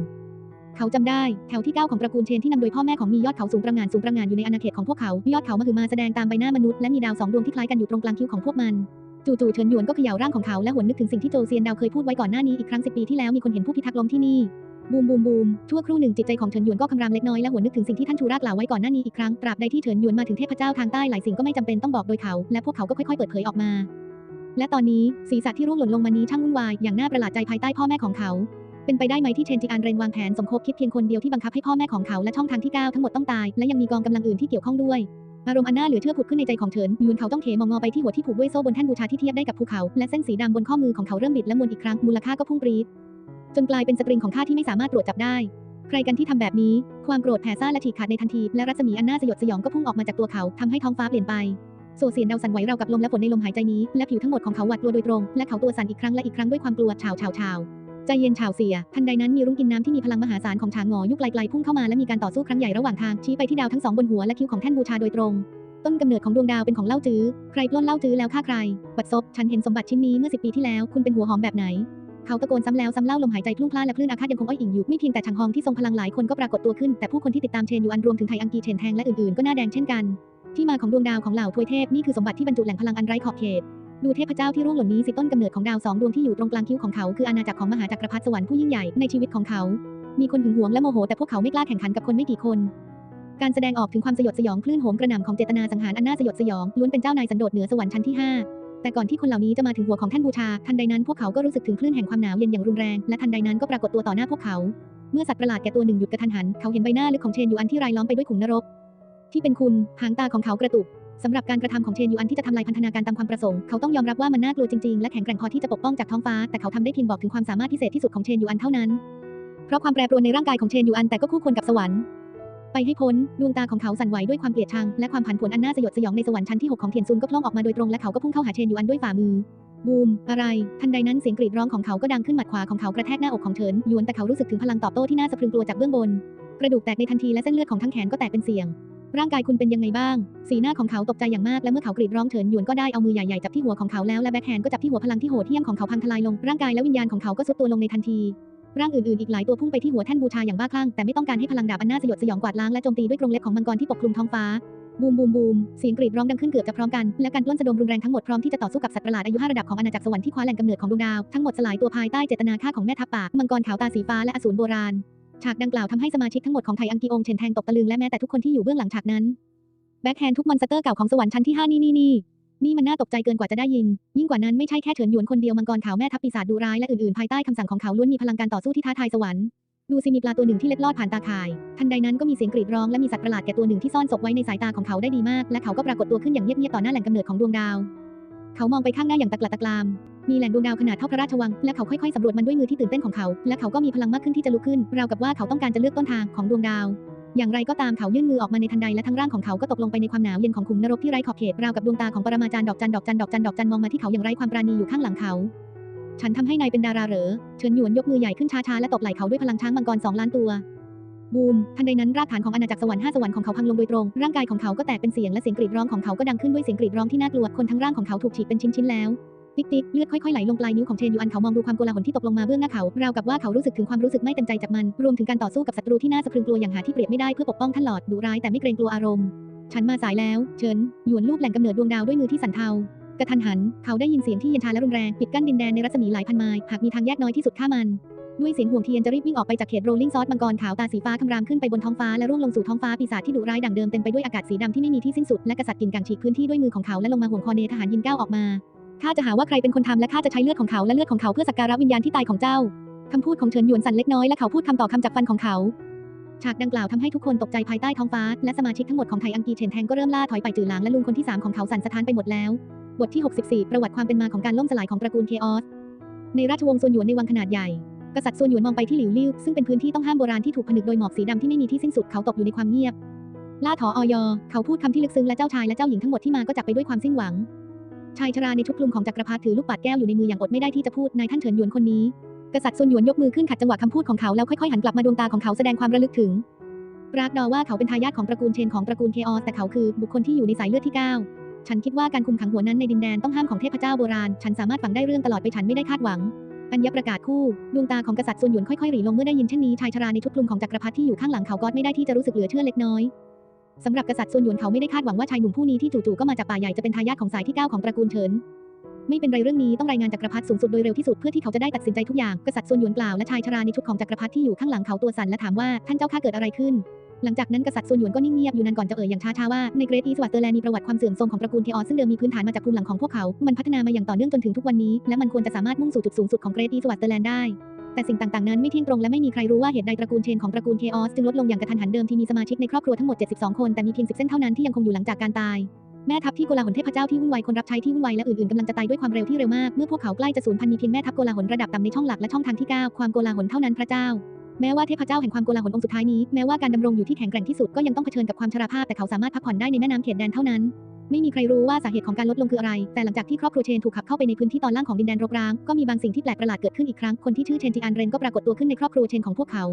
เขาจำได้แถวที่ 9 ของตระกูลเชนที่นำโดยพ่อแม่ของมียอดเขาสูงประงานสูงประงานอยู่ในอาณาเขตของพวกเขา ยอดเขามหึมาแสดงตามใบหน้ามนุษย์และมีดาวสองดวงที่คล้ายกันอยู่ตรงกลางคิ้วของพวกมันจู่ๆเฉินหยวนก็เขย่าร่างของเขาและหวนนึกถึงสิ่งที่โจเซียนดาวเคยพูดไว้ก่อนหน้านี้อีกครั้งสิปีที่แล้วมีคนเห็นผู้พิทักษ์ล้มที่นี่บูมบูมบูมชั่วครู่หนึ่งจิตใจของเฉินหยวนก็คำรามเล็กน้อยและหวนนึกถึงสิ่งที่ท่านชูรากกล่าวไว้ก่อนหน้านี้อีกครั้งตราบใดที่เฉินหยวนมาถึงเทพเจ้าทางใต้หลายสิ่งก็ไม่จำเป็นต้องบอกโดยเขา และพวกเขาก็ค่อยๆเปิดเผยออกมา และตอนนี้ศีรษะที่ร่วงหล่นลงมานี้ช่างวุ่นวายอย่างน่าประหลาดใจภายใต้พ่อแม่ของเขา เป็นไปได้ไหมที่เชนจิอันเรนวางแผนสมคบคิดเพียงคนเดียวที่บังคับให้พ่อแม่ของเขาและช่องทางที่ 9 ทั้งหมดต้องตาย และยังมีกองกำลังอื่นที่เกี่ยวข้องด้วยอารมณ์อันน่าเหลือเชื่อผุดขึ้นในใจของเฉินยวนเขาต้องเขมองงอไปที่หัวที่ผูกด้วยโซ่บนแท่นบูชาที่เทียบได้กับภูเขา และเส้นสีดำบนข้อมือของเขาเริ่มบิดและมวนอีกครั้งมูลค่าก็พุ่งปรี๊ดจนกลายเป็นสตริงของข้าที่ไม่สามารถตรวจจับได้ ใครกันที่ทำแบบนี้ ความโกรธแผ่ซ่านและฉีกขาดในทันที และรัศมีอันน่าสยดสยองก็พุ่งออกมาจากตัวเขาทำให้ท้องฟ้าเปลี่ยนไปโซเสียนดาวสั่นไหวราวกับลมและฝนในลมหายใจนี้ และผิวทั้งหมดของเขาหวาดกลัวโดยตรง และเขาตัวสั่นอีกครั้งและอีกครั้งด้วยความกลัวชาวชาวชาว ใจเย็นชาวเสีย ทันใดนั้นมีรุ้งกินน้ำที่มีพลังมหาศาลของฉางหงอยุคไกลๆพุ่งเข้ามาและมีการต่อสู้ครั้งใหญ่ระหว่างทางชี้ไปที่ดาวทั้งสองบนหัวและคิ้วของแท่นบูชาโดยตรง ต้นกำเนิดของดวงดาวเป็นของเล่าจื้อ ใครปล้นเล่าจื้อแล้วฆ่าใคร บัดซบ ฉันเห็นสมบัติชิ้นนี้เมื่อสิปีที่แล้ว คุณเป็นหัวหอมแบบไหน เขาตะโกนซ้ำแล้วซ้ำเล่าลมหายใจพลุ่งพล่านและคลื่นอาฆาตยังคงอ้อยอิงอยู่ ไม่เพียงแต่ชางฮองที่ทรงพลังหลายคนก็ปรากฏตัวขึ้น แต่ผู้คนที่ติดตามเชนยูอันรวมถึงไทอังกีเชนแทงและอื่นๆก็หน้าแดงเช่นกัน ที่มาของดวงดาวของเหล่าทวยเทพนี่คือสมบัติที่บรรจุแหล่งพลังอันไร้ขอบเขต ดูเทพเจ้าที่ร่วงหล่นนี้สิต้นกำเนิดของดาวสองดวงที่อยู่ตรงกลางคิ้วของเขาคืออาณาจักรของมหาจักรพรรดิสวรรค์ผู้ยิ่งใหญ่ในชีวิตของเขา มีคนหึงหวงและโมโหแต่พวกเขาไม่กล้าแข่งขันกับคนไม่กี่คน การแสดงออกถึงความสยดสยองคลื่นโหมกระหน่ำของเจตนาสังหารอันน่าสยดสยองล้วนเป็นเจ้านายสันโดษเหนือสวรรค์ชั้นที่ 5 แต่ก่อนที่คนเหล่านี้จะมาถึงหัวของท่านบูชา ทันใดนั้นพวกเขาก็รู้สึกถึงคลื่นแห่งความหนาวเย็นอย่างรุนแรงและทันใดนั้นก็ปรากฏตัวต่อหน้าพวกเขา เมื่อสัตว์ประหลาดแก่ตัวหนึ่งหยุดกระทันหันเขาเห็นใบหน้าลึกของเชนยูอันที่รายล้อมไปด้วยขุมนรก ที่เป็นคุณหางตาของเขากระตุก สำหรับการกระทำของเชนยูอันที่จะทำลายพันธนาการตามความประสงค์ เขาต้องยอมรับว่ามันน่ากลัวจริงๆ และแข็งแกร่งพอที่จะปกป้องจากท้องฟ้า แต่เขาทำได้เพียงบอกถึงความสามารถพิเศษที่สุดของเชนยูอันเท่านั้น เพราะความแปรปรวนในร่างกายของเชนยูอันแต่ก็คู่ควรกับสวรรค์ ไปให้พ้น ดวงตาของเขาสั่นไหวด้วยความเกลียดชัง และความผันผวนอันน่าสยดสยองในสวรรค์ชั้นที่ 6 ของเทียนซุนก็พล่องออกมาโดยตรงและเขาก็พุ่งเข้าหาเชนยูอันด้วยฝ่ามือ บูม อะไร ทันใดนั้นเสียงกรีดร้องของเขาก็ดังขึ้นหมัดขวาของเขากระแทกหน้าอกของเฉินยวนแต่เขารู้สึกถึงพลังตอบโต้ที่น่าสะพรึงกลัวจากเบื้องบน กระดูกแตกในทันทีและเส้นเลือดของทั้งแขนก็แตกเป็นเสียง ร่างกายคุณเป็นยังไงบ้าง สีหน้าของเขาตกใจอย่างมาก และเมื่อเขากรีดร้องเฉินหยวนก็ได้เอามือใหญ่ๆจับที่หัวของเขาแล้วและแบ็คแฮนด์ก็จับที่หัวพลังที่โหดเหี้ยมของเขาพังทลายลง ร่างกายและวิญญาณของเขาก็ทรุดตัวลงในทันที ร่างอื่นๆอีกหลายตัวพุ่งไปที่หัวแท่นบูชาอย่างบ้าคลั่งแต่ไม่ต้องการให้พลังดาบอันน่าสยดสยองกวาดล้างและโจมตีด้วยกรงเล็บของมังกรที่ปกคลุมท้องฟ้าบูมบูมบูมเสียงกรีดร้องดังขึ้นเกือบจะพร้อมกัน และการปล้นสะดมรุนแรงทั้งหมดพร้อมที่จะต่อสู้กับสัตว์ประหลาดอายุห้าระดับของอาณาจักรสวรรค์ที่คว้าแหล่งกำเนิดของดวงดาว ทั้งหมดสลายตัวภายใต้เจตนาฆ่าของแม่ทัพป่ามังกรขาวตาสีฟ้าและอสูรโบราณ ฉากดังกล่าวทำให้สมาชิกทั้งหมดของไทอังกีองเชนแทงตกตะลึงและแม้แต่ทุกคนที่อยู่เบื้องหลังฉากนั้น แบ็คแฮนด์ทุกมอนสเตอร์เก่าของสวรรค์ชั้นที่ห้านี่นี่นี่นี่มันน่าตกใจเกินกว่าจะได้ยิน ยิ่งกว่านั้นไม่ใช่แค่เฉินหยวนคนเดียวมังกรขาวแม่ทัพปีศาจดูร้ายและอื่นๆภายใต้คำสั่งของเขาล้วนมีพลังการต่อสู้ที่ท้าทายสวรรค์ดูสิมีปลาตัวหนึ่งที่เล็ดลอดผ่านตาข่าย ทันใดนั้นก็มีเสียงกรีดร้องและมีสัตว์ประหลาดแก่ตัวหนึ่งที่ซ่อนศพไว้ในสายตาของเขาได้ดีมาก และเขาก็ปรากฏตัวขึ้นอย่างเงียบๆต่อหน้าแหล่งกำเนิดของดวงดาว เขามองไปข้างหน้าอย่างตะกละตะกราม มีแหล่งดวงดาวขนาดเท่าพระราชวัง และเขาค่อยๆสำรวจมันด้วยมือที่ตื่นเต้นของเขา และเขาก็มีพลังมากขึ้นที่จะลุกขึ้น ราวกับว่าเขาต้องการจะเลือกต้นทางของดวงดาว อย่างไรก็ตามเขายื่นมือออกมาในทันใดและทั้งร่างของเขาก็ตกลงไปในความหนาวเย็นของขุมนรกที่ไร้ขอบเขต ราวกับดวงตาของปรมาจารย์ดอกจันดอกจันดอกจันดอกจันมองมาที่เขาอย่างไร้ความปราณีอยู่ข้างหลังเขา ฉันทำให้นายเป็นดาราเหรอ เฉินหยวนยกมือใหญ่ขึ้นช้าๆและตบไหล่เขาด้วยพลังช้างมังกรสองล้านตัวบูมทันใดนั้นรากฐานของอาณาจักรสวรรค์ห้าสวรรค์ของเขาพังลงโดยตรง ร่างกายของเขาก็แตกเป็นเสียงและเสียงกรีดร้องของเขาก็ดังขึ้นด้วยเสียงกรีดร้องที่น่ากลัว คนทั้งร่างของเขาถูกฉีกเป็นชิ้นๆแล้ว ติ๊กติ๊กเลือดค่อยๆไหลลงปลายนิ้วของเชนยูอันเขามองดูความโกลาหลที่ตกลงมาเบื้องหน้าเขาราวกับว่าเขารู้สึกถึงความรู้สึกไม่เต็มใจจากมัน รวมถึงการต่อสู้กับศัตรูที่น่าสะพรึงกลัวอย่างหาที่เปรียบไม่ได้เพื่อปกป้องท่านหลอดดุร้ายแต่ไม่เกรงกลัวอารมณ์ ฉันมาสายแล้วเฉินหยวนลูบแหล่งกำเนิดดวงดาวด้วยมือที่สั่นเทากระทันหัน เขาได้ยินเสียงที่เย็นชาและรุนแรงปิดกั้นดินแดนในรัศมีหลายพันไมล์หากมีทางแยกน้อยที่สุดฆ่ามันด้วยเสียงห่วงเทียนจะรีบวิ่งออกไปจากเขตโรลลิงซอสมังกรขาวตาสีฟ้าคำรามขึ้นไปบนท้องฟ้าและร่วงลงสู่ท้องฟ้าปีศาจที่ดุร้ายดั่งเดิมเต็มไปด้วยอากาศสีดำที่ไม่มีที่สิ้นสุดและกษัตริย์กินกังฉีกพื้นที่ด้วยมือของเขาและลงมาห่วงคอเนทหารยินก้าวออกมา ข้าจะหาว่าใครเป็นคนทำและข้าจะใช้เลือดของเขาและเลือดของเขาเพื่อสักการะวิญญาณที่ตายของเจ้าคำพูดของเฉินหยวนสั่นเล็กน้อยและเขาพูดคำต่อคำจากฟันของเขา ฉากดังกล่าวทำให้ทุกคนตกใจภายใต้ท้องฟ้า และสมาชิกทั้งหมดของไทอังกีเฉินแทงก็เริ่มล่าถอยไปจือหลางและลุงคนที่ 3 ของเขาสั่นสะท้านไปหมดแล้ว บทที่ 64 ประวัติความเป็นมาของการล่มสลายของตระกูลเคออส ในราชวงศ์ซวนหยวนในวังขนาดใหญ่ กษัตริย์ซวนหยวนมองไปที่หลิวลิ่วซึ่งเป็นพื้นที่ต้องห้ามโบราณที่ถูกผนึกโดยหมอกสีดำที่ไม่มีที่สิ้นสุดเขาตกอยู่ในความเงียบล่าถอออยเขาพูดคำที่ลึกซึ้งและเจ้าชายและเจ้าหญิงทั้งหมดที่มาก็จับไปด้วยความสิ้นหวัง ชายชราในชุดคลุมของจักรพรรดิถือลูกปัดแก้วอยู่ในมืออย่างอดไม่ได้ที่จะพูดนายท่านเฉินหยวนคนนี้ กษัตริย์ซวนหยวนยกมือขึ้นขัดจังหวะคำพูดของเขาแล้วค่อยๆหันกลับมาดวงตาของเขาแสดงความระลึกถึงปรากดอว่าเขาเป็นทายาทของตระกูลเชนของตระกูลเคออสแต่เขาคือบุคคลที่อยู่ในสายเลือดที่ 9 ฉันคิดว่าการคุมขังหัวนั้นในดินแดนต้องห้ามของเทพเจ้าโบราณ ฉันสามารถฝังได้เรื่องตลอดไปฉันไม่ได้คาดหวัง อัญญประกาศคู่ ดวงตาของกษัตริย์ซวนหยวนค่อยๆหรี่ลงเมื่อได้ยินเช่นนี้ชายชราในชุดคลุมของจักรพรรดิที่อยู่ข้างหลังเขาก็ไม่ได้ที่จะรู้สึกเหลือเชื่อเล็กน้อย สำหรับกษัตริย์ซวนหยวนเขาไม่ได้คาดหวังว่าชายหนุ่มผู้นี้ที่จู่ๆก็มาจากป่าใหญ่จะเป็นทายาทของสายที่ 9 ของตระกูลเฉินไม่เป็นไรเรื่องนี้ต้องรายงานจักรพรรดิสูงสุดโดยเร็วที่สุดเพื่อที่เขาจะได้ตัดสินใจทุกอย่างกษัตริย์ซวนหยวนกล่าวและชายชราในชุดของจักรพรรดิที่อยู่ข้างหลังเขาตัวสั่นและถามว่าท่านเจ้าข้าเกิดอะไรขึ้น หลังจากนั้นกษัตริย์ซวนหยวนก็นิ่งเงียบอยู่นานก่อนจะเอ่ยอย่างช้าๆว่าในเกรทอีสวัตเตอร์แลนด์มีประวัติความเสื่อมทรงของตระกูลเทออสซึ่งเดิมมีพื้นฐานมาจากภูมิหลังของพวกเขา มันพัฒนามาอย่างต่อเนื่องจนถึงทุกวันนี้ และมันควรจะสามารถมุ่งสู่จุดสูงสุดของเกรทอีสวัตเตอร์แลนด์ได้ แต่สิ่งต่างๆนั้นไม่เที่ยงตรงและไม่มีใครรู้ว่าเหตุใดตระกูลเชนของตระกูลเคออสจึงลดลงอย่างกระทันหันเดิมที่มีสมาชิกในครอบครัวทั้งหมด 72 คนแต่มีเพียง10เส้นเท่านั้นที่ยังคงอยู่หลังจากการตายแม่ทัพที่โกลาหลเทพเจ้าที่วุ่นวายคนรับใช้ที่วุ่นวายและอื่นๆกำลังจะตายด้วยความเร็วที่เร็วมาก เมื่อพวกเขาใกล้จะสูญพันธุ์มีเพียงแม่ทัพโกลาหลระดับต่ำในช่องหลักและช่องทางที่ 9 ความโกลาหลเท่านั้นพระเจ้า แม้ว่าเทพเจ้าแห่งความโกลาหลองค์สุดท้ายนี้แม้ว่าการดำรงอยู่ที่แข็งแกร่งที่สุดก็ยังต้องเผชิญกับความชราภาพแต่เขาสามารถพักผ่อนได้ในแม่น้ำเขตแดนเท่านั้น ไม่มีใครรู้ว่าสาเหตุของการลดลงคืออะไร แต่หลังจากที่ครอบครัวเชนถูกขับเข้าไปในพื้นที่ตอนล่างของดินแดนรกร้าง ก็มีบางสิ่งที่แปลกประหลาดเกิดขึ้นอีกครั้ง คนที่ชื่อเชนจิอันเรนก็ปรากฏตัวขึ้นในครอบครัวเชนของพวกเขา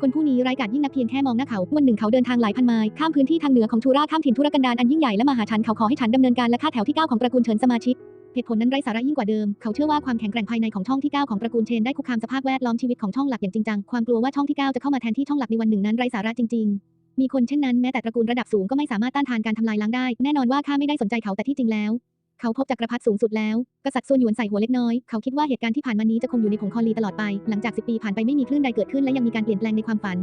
คนผู้นี้ไร้กาจยิ่งนักเพียงแค่มองหน้าเขา วันหนึ่งเขาเดินทางหลายพันไมล์ ข้ามพื้นที่ทางเหนือของทูราข้ามถิ่นทุรกันดารอันยิ่งใหญ่และมหาฉันเขาขอให้ฉันดำเนินการและฆ่าแถวที่เก้าของตระกูลเฉินสมาชิกเหตุผลนั้นไร้สาระยิ่งกว่าเดิม เขาเชื่อว่าความแข็งแกร่งภายในของช่องที่ 9 ของตระกูลเชนได้คุกคามสภาพแวดล้อมชีวิตของช่องหลักอย่างจริงจัง ความกลัวว่าช่องที่ 9 จะเข้ามาแทนที่ช่องหลักในวันหนึ่งนั้นไร้สาระจริง ๆ มีคนเช่นนั้นแม้แต่ตระกูลระดับสูงก็ไม่สามารถต้านทานการทำลายล้างได้ แน่นอนว่าข้าไม่ได้สนใจเขาแต่ที่จริงแล้ว เขาพบจักรพรรดิสูงสุดแล้ว กษัตริย์ซวนหยวนใส่หัวเล็กน้อย เขาคิดว่าเหตุการณ์ที่ผ่านมานี้จะคงอยู่ในผงคอลีตลอดไป หลังจากสิปีผ่านไปไม่มีคลื่นใดเกิดขึ้นและยังมีการเปลี่ยนแปลงในความฝัน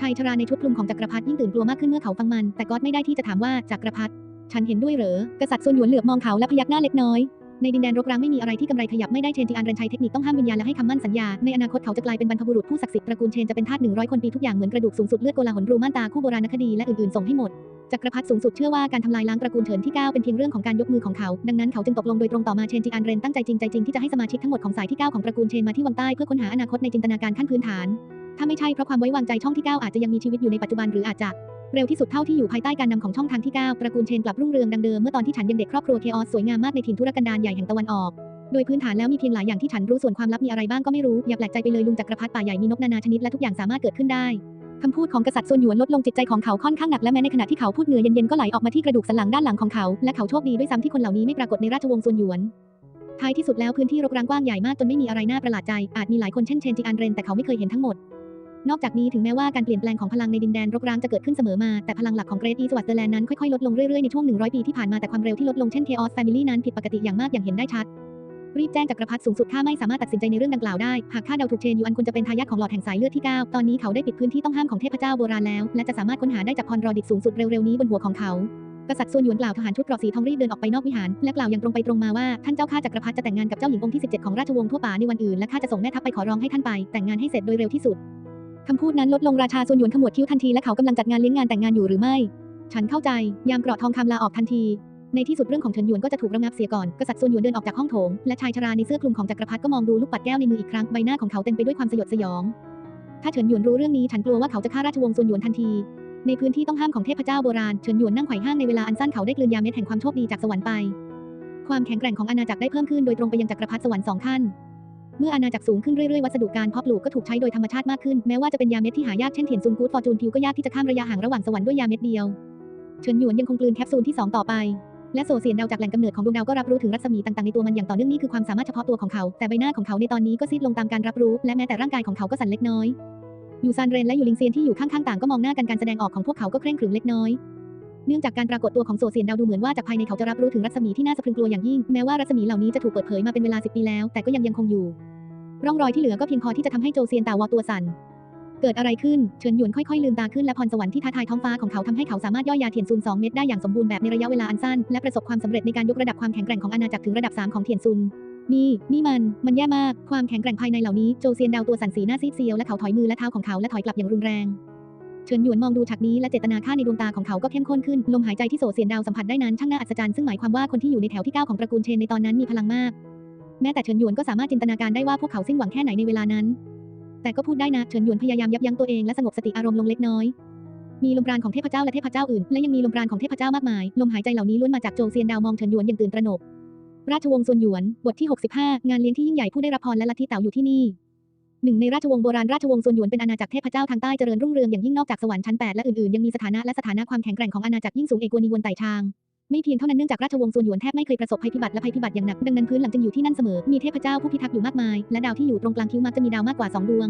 ชายชราในชุดคลุมของจักรพรรดิยิ่งตื่นกลัวมากขึ้นเมื่อเขาฟังมัน แต่ก็ไม่ได้ที่จะถามว่าจักรพรรดิฉันเห็นด้วยเหรอ กษัตริย์ซวนหยวนเหลือบมองเขาและพยักหน้าเล็กน้อย ในดินแดนรกร้างไม่มีอะไรที่กำไรขยับไม่ได้เชนจีอันเรนใช้เทคนิคต้องห้ามวิญญาณและให้คำมั่นสัญญา ในอนาคตเขาจะกลายเป็นบรรพบุรุษผู้ศักดิ์สิทธิ์ตระกูลเชนจะเป็นทาส100คนปีทุกอย่างเหมือนกระดูกสูงสุดเลือดโกลาหลรูม่านตาคู่โบราณคดีและอื่นๆส่งให้หมดจักรพรรดิสูงสุดเชื่อว่าการทำลายล้างตระกูลเฉินที่ 9 เป็นเพียงเรื่องของการยกมือของเขา ดังนั้นเขาจึงตกลงโดยตรงต่อมาเชนจีอันเรนตั้งใจจริงใจจริงที่จะให้สมาชิกทั้งหมดของสายที่ 9 ของตระกูลเชนมาที่วังใต้เพื่อค้นหาอนาคตในจินตนาการขั้นพื้นฐาน ถ้าไม่ใช่เพราะความไว้วางใจช่องที่ 9 อาจจะยังมีชีวิตอยู่ในปัจจุบันหรืออาจจะ เร็วที่สุดเท่าที่อยู่ภายใต้การนำของช่องทางที่ 9 ตระกูลเชนกลับรุ่งเรืองดังเดิมเมื่อตอนที่ฉันยังเด็กครอบครัวเคออสสวยงามมากในถิ่นทุรกันดารใหญ่แห่งตะวันออกโดยพื้นฐานแล้วมีเพียงหลายอย่างที่ฉันรู้ส่วนความลับมีอะไรบ้างก็ไม่รู้ อย่าแปลกใจไปเลยลุงจักรพรรดิป่าใหญ่มีนกนานาชนิดและทุกอย่างสามารถเกิดขึ้นได้คำพูดของกษัตริย์ซวนหยวนลดลงจิตใจของเขาค่อนข้างหนักและแม้ในขณะที่เขาพูดเหงื่อเย็นๆก็ไหลออกมาที่กระดูกสันหลังด้านหลังของเขา และเขาโชคดีด้วยซ้ำที่คนเหล่านี้ไม่ปรากฏในราชวงศ์ซวนหยวนท้ายที่สุดแล้วพื้นที่รกร้างกว้างใหญ่มากจนไม่มีอะไรน่าประหลาดใจอาจมีหลายคนเช่นเชนจิอันเรนแต่เขาไม่เคยเห็นทั้งหมด นอกจากนี้ถึงแม้ว่าการเปลี่ยนแปลงของพลังในดินแดนรกร้างจะเกิดขึ้นเสมอมา แต่พลังหลักของเกรทอีสวัตเตอร์แลนด์นั้นค่อยๆ ลดลงเรื่อยๆ ในช่วง 100 ปีที่ผ่านมาแต่ความเร็วที่ลดลงเช่น Chaos Family นั้นผิดปกติอย่างมากอย่างเห็นได้ชัด รีบแจ้งจักรพรรดิสูงสุดข้าไม่สามารถตัดสินใจในเรื่องดังกล่าวได้ หากข้าเดาถูกเชนยูอันควรจะเป็นทายาทของหลอดแห่งสายเลือดที่ 9 ตอนนี้เขาได้ปิดพื้นที่ต้องห้ามของเทพเจ้าโบราณแล้ว และจะสามารถค้นหาได้จากพรรอดิตสูงสุดเร็วๆนี้บนหัวของเขากษัตริย์ซวนหยวนกล่าวทหารชุดกราะสีทองรีบเดินออกไปนอกวิหาร และกล่าวอย่างตรงไปตรงมาว่า ท่านเจ้าข้าจักรพรรดิจะแต่งงานกับเจ้าหญิงองค์ที่ 17 ของราชวงศ์ทั่วป่าในวันอื่น และข้าจะส่งแม่ทัพไปขอร้องให้ท่านไป แต่งงานให้เสร็จโดยเร็วที่สุด คำพูดนั้นลดลงราชาซวนหยวนขมวดคิ้วทันทีและเขากำลังจัดงานเลี้ยงงานแต่งงานอยู่หรือไม่ ฉันเข้าใจ ยามเกราะทองคำลาออกทันที ในที่สุดเรื่องของเฉินหยวนก็จะถูกระงับเสียก่อน กษัตริย์ซวนหยวนเดินออกจากห้องโถง และชายชราในเสื้อคลุมของจักรพรรดิก็มองดูลูกปัดแก้วในมืออีกครั้ง ใบหน้าของเขาเต็มไปด้วยความสยดสยอง ถ้าเฉินหยวนรู้เรื่องนี้ฉันกลัวว่าเขาจะฆ่าราชวงศ์ซวนหยวนทันที ในพื้นที่ต้องห้ามของเทพเจ้าโบราณ เฉินหยวนนั่งไขว่ห้างในเวลาอันสั้นเขาได้กลืนยาเม็ดแห่งความโชคดีจากสวรรค์ไป ความแข็งแกร่งของอาณาจักรได้เพิ่มขึ้นโดยตรงไปยังจักรพรรดิสวรรค์สองขั้น เมื่ออาณาจักรสูงขึ้นเรื่อยๆ วัสดุการเพาะปลูกก็ถูกใช้โดยธรรมชาติมากขึ้น แม้ว่าจะเป็นยาเม็ดที่หายากเช่นเทียนซุนกูดฟอร์จูนพิวก็ยากที่จะข้ามระยะห่างระหว่างสวรรค์ด้วยยาเม็ดเดียว เฉินหยวนยังคงกลืนแคปซูลที่ 2 ต่อไป และโซเซียนดาวจากแหล่งกำเนิดของดวงดาวก็รับรู้ถึงรัศมีต่างๆในตัวมันอย่างต่อเนื่องนี่คือความสามารถเฉพาะตัวของเขา แต่ใบหน้าของเขาในตอนนี้ก็ซีดลงตามการรับรู้ และแม้แต่ร่างกายของเขาก็สั่นเล็กน้อยยูซานเรนและยูลิงเซียนที่อยู่ข้างๆต่างก็มองหน้ากันการแสดงออกของพวกเขาก็เคร่งขรึมเล็กน้อย เนื่องจากการปรากฏตัวของโซเซียนดาวดูเหมือนว่าจากภายในเขาจะรับรู้ถึงรัศมีที่น่าสะพรึงกลัวอย่างยิ่ง แม้ว่ารัศมีเหล่านี้จะถูกเปิดเผยมาเป็นเวลา10ปีแล้ว แต่ก็ยังยังคงอยู่ ร่องรอยที่เหลือก็เพียงพอที่จะทำให้โจเซียนตาวอตัวสั่น เกิดอะไรขึ้น เฉินหยวนค่อยๆลืมตาขึ้นและพรสวรรค์ที่ท้าทายท้องฟ้าของเขาทำให้เขาสามารถย่อยยาเทียนซุน2เม็ดได้อย่างสมบูรณ์แบบในระยะเวลาอันสั้น และประสบความสำเร็จในการยกระดับความแข็งแกร่งของอาณาจักรถึงระดับ 3 ของเทียนซุนนี่นี่มัน มันแย่มาก ความแข็งแกร่งภายในเหล่านี้ โจเซียนดาวตัวสั่นสีหน้าซีดเซียวและเขาถอยมือและเท้าของเขาและถอยกลับอย่างรุนแรง ฉินหยวนมองดูฉากนี้และเจตนาค่าในดวงตาของเขาก็เข้มข้นขึ้น ลมหายใจที่โสเสียนดาวสัมผัสได้นั้นช่างน่าอัศจรรย์ซึ่งหมายความว่าคนที่อยู่ในแถวที่ 9 ของตระกูลเชนในตอนนั้นมีพลังมาก แม้แต่เฉินหยวนก็สามารถจินตนาการได้ว่าพวกเขาสิ้นหวังแค่ไหนในเวลานั้น แต่ก็พูดได้นะเฉินหยวนพยายามยับยั้งตัวเองและสงบสติอารมณ์ลงเล็กน้อยมีลมปราณของเทพเจ้าและเทพเจ้าอื่น และยังมีลมปราณของเทพเจ้ามากมาย ลมหายใจเหล่านี้ล้วนมาจากโจเซียนดาวมองเฉินหยวนอย่างตื่นตระหนก ราชวงศ์ซวนหยวน บทที่ 65 งานเลี้ยงที่ยิ่งใหญ่ผู้ได้รับพรและลัทธิเต่าอยู่ที่นี่ หนึ่งในราชวงศ์โบราณราชวงศ์ซวนหยวนเป็นอาณาจักรเทพเจ้าทางใต้เจริญรุ่งเรืองอย่างยิ่งนอกจากสวรรค์ชั้น8และอื่นๆยังมีสถานะและสถานะความแข็งแกร่งของอาณาจักรยิ่งสูงเอกวนีวนไต่ชางไม่เพียงเท่านั้นเนื่องจากราชวงศ์ซวนหยวนแทบไม่เคยประสบภัยพิบัติและภัยพิบัติอย่างหนักดังนั้นพื้นหลังจึงอยู่ที่นั่นเสมอ มีเทพเจ้าผู้พิทักษ์อยู่มากมาย และดาวที่อยู่ตรงกลางคิ้วมักจะมีดาวมากกว่าสองดวง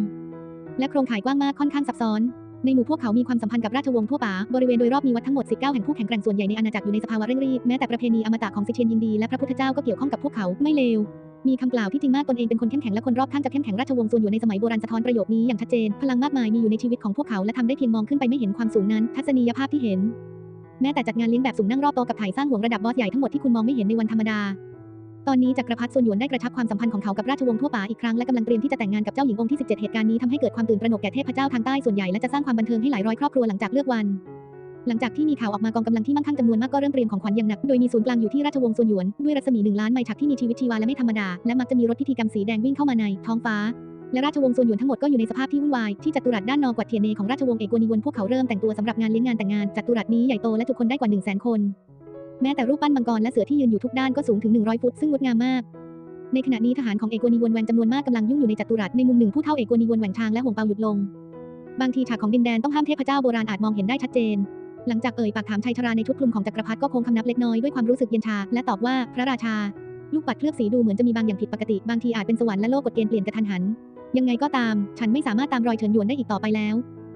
และโครงข่ายกว้างมากค่อนข้างซับซ้อน ในหมู่พวกเขามีความสัมพันธ์กับราชวงศ์ทั่วป่าบริเวณโดยรอบมีวัดทั้งหมด 19 แห่งผู้แข็งแกร่งส่วนใหญ่ในอาณาจักรอยู่ในสภาวะเร่งรีบแม้แต่ประเพณีอมตะของซิเชียนยินดีและพระพุทธเจ้าก็เกี่ยวข้องกับพวกเขาไม่เลว มีคำกล่าวที่จริงมากตนเองเป็นคนเข้มแข็งและคนรอบข้างจะเข้มแข็งราชวงศ์ส่วนอยู่ในสมัยโบราณสะท้อนประโยคนี้อย่างชัดเจน พลังมากมายมีอยู่ในชีวิตของพวกเขาและทำได้เพียงมองขึ้นไปไม่เห็นความสูงนั้น ทัศนียภาพที่เห็น แม้แต่จัดงานเลี้ยงแบบสูงนั่งรอบโต๊ะกับถ่ายสร้างห่วงระดับบอสใหญ่ทั้งหมดที่คุณมองไม่เห็นในวันธรรมดาตอนนี้จักรพรรดิส่วนหยวนได้กระชับความสัมพันธ์ของเขากับราชวงศ์ทั่วป่าอีกครั้งและกำลังเตรียมที่จะแต่งงานกับเจ้าหญิงองค์ที่ 17 เหตุการณ์นี้ทำให้เกิดความตื่นตระหนกแก่เทพเจ้าทางใต้ส่วนใหญ่และจะสร้างความบันเทิงให้หลายร้อยครอบครัวหลังจากเลือกวัน หลังจากที่มีข่าวออกมากองกำลังที่มั่งคั่งจำนวนมากก็เริ่มเตรียมของขวัญอย่างหนัก โดยมีศูนย์กลางอยู่ที่ราชวงศ์ซวนหยวน ด้วยรัศมีหนึ่งล้านไมล์ฉากที่มีชีวิตชีวาและไม่ธรรมดา และมักจะมีรถพิธีกรรมสีแดงวิ่งเข้ามาในท้องฟ้า และราชวงศ์ซวนหยวนทั้งหมดก็อยู่ในสภาพที่วุ่นวาย ที่จัตุรัสด้านนอกวัดเทียนเนของราชวงศ์เอกวนิวนพวกเขาเริ่มแต่งตัวสำหรับงานเลี้ยงงานแต่งงานจัตุรัสนี้ใหญ่โตและจุคนได้กว่า1 0 0 0 0แคนแม้แต่รูปปั้นมังกรและเสือที่ยืนอยู่ทุกด้านก็สูงถึง 100 ฟุตซึ่งงดงามมาก ในขณะนี้ทหารของเอกวนิวนแวนจำนวนมากกำลังยุ่งอยู่ในจัตุรัสในมุมหนึ่งผู้เท่าเอกวนิวนแหว่งทางและห่วงเปาหยุดลง บางทีฉากของดินแดนต้องห้ามเทพเจ้าโบราณอาจมองเห็นได้ชัดเจน หลังจากเอ่ยปากถามชายชราในชุดคลุมของจักรพรรดิก็คงคำนับเล็กน้อยด้วยความรู้สึกเย็นชา และตอบว่าพระราชา ลูกปัดเคลือบสีดูเหมือนจะมีบางอย่างผิดปกติ บางทีอาจเป็นสวรรค์และโลกกฎเกณฑ์เปลี่ยนกระทันหัน ยังไงก็ตาม ฉันไม่สามารถตามรอยเฉินหยวนได้อีกต่อไปแล้ว